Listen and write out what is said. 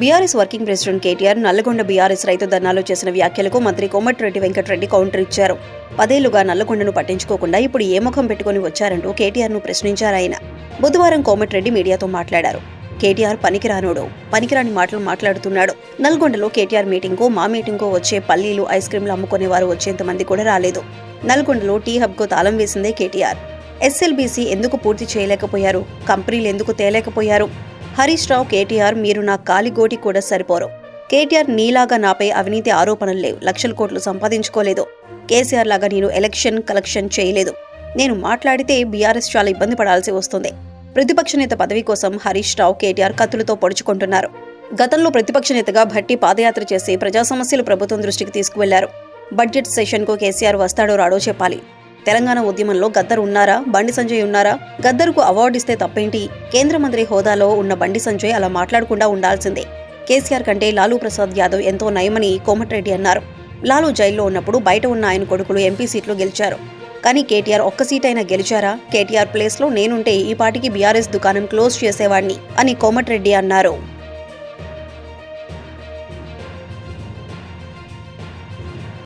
BRS working president KTR Nalgonda BRS రైతు ధర్నాలో చేసిన వ్యాఖ్యలకు మంత్రి కోమటిరెడ్డి వెంకటరెడ్డి కౌంటర్ ఇచ్చారు. పదేళ్ళుగా నల్లగొండను పట్టించుకోకుండా ఇప్పుడు ఏ ముఖం పెట్టుకుని వచ్చారంటూ కేటీఆర్ను ప్రశ్నించారాయన బుధవారం కోమటిరెడ్డి మీడియాతో మాట్లాడారు. కేటీఆర్ పనికిరానోడు పనికిరాని మాటలు మాట్లాడుతున్నాడు. నల్గొండలో కేటీఆర్ మీటింగ్కు మా మీటింగ్కు వచ్చే పల్లీలు ఐస్ క్రీంలు అమ్ముకునేవారు వచ్చేంత మంది కూడా రాలేదు. నల్గొండలో టీ హబ్కు తాళం వేసిందే కేటీఆర్. ఎస్ఎల్బీసీ ఎందుకు పూర్తి చేయలేకపోయారు? కంపెనీలు ఎందుకు తేలేకపోయారు? హరీష్ రావు కేటీఆర్ మీరు నా కాలిగోటి కూడా సరిపోరు. కేటీఆర్ నీలాగా నాపై అవినీతి ఆరోపణలు లేవు. లక్షల కోట్లు సంపాదించుకోలేదు. కేసీఆర్ లాగా నేను ఎలక్షన్ కలెక్షన్ చేయలేదు. నేను మాట్లాడితే బీఆర్ఎస్ చాలా ఇబ్బంది పడాల్సి వస్తుంది. ప్రతిపక్ష నేత పదవి కోసం హరీష్ రావు కేటీఆర్ కత్తులతో పొడుచుకుంటున్నారు. గతంలో ప్రతిపక్ష నేతగా భట్టి పాదయాత్ర చేసి ప్రజా సమస్యలు ప్రభుత్వం దృష్టికి తీసుకువెళ్ళారు. బడ్జెట్ సెషన్కు కేసీఆర్ వస్తాడో రాడో చెప్పాలి. తెలంగాణ ఉద్యమంలో గద్దర్ ఉన్నారా? బండి సంజయ్ ఉన్నారా? గద్దర్కు అవార్డు ఇస్తే తప్పేంటి? కేంద్ర మంత్రి హోదాలో ఉన్న బండి సంజయ్ అలా మాట్లాడకుండా ఉండాల్సిందే. కేసీఆర్ కంటే లాలూ ప్రసాద్ యాదవ్ ఎంతో నయమని కోమటిరెడ్డి అన్నారు. లాలూ జైల్లో ఉన్నప్పుడు బయట ఉన్న ఆయన కొడుకులు ఎంపీ సీట్లు గెలిచారు. కానీ కేటీఆర్ ఒక్క సీట్ అయినా గెలిచారా? కేటీఆర్ ప్లేస్లో నేనుంటే ఈ పాటికి బీఆర్ఎస్ దుకాణం క్లోజ్ చేసేవాడిని అని కోమటిరెడ్డి అన్నారు.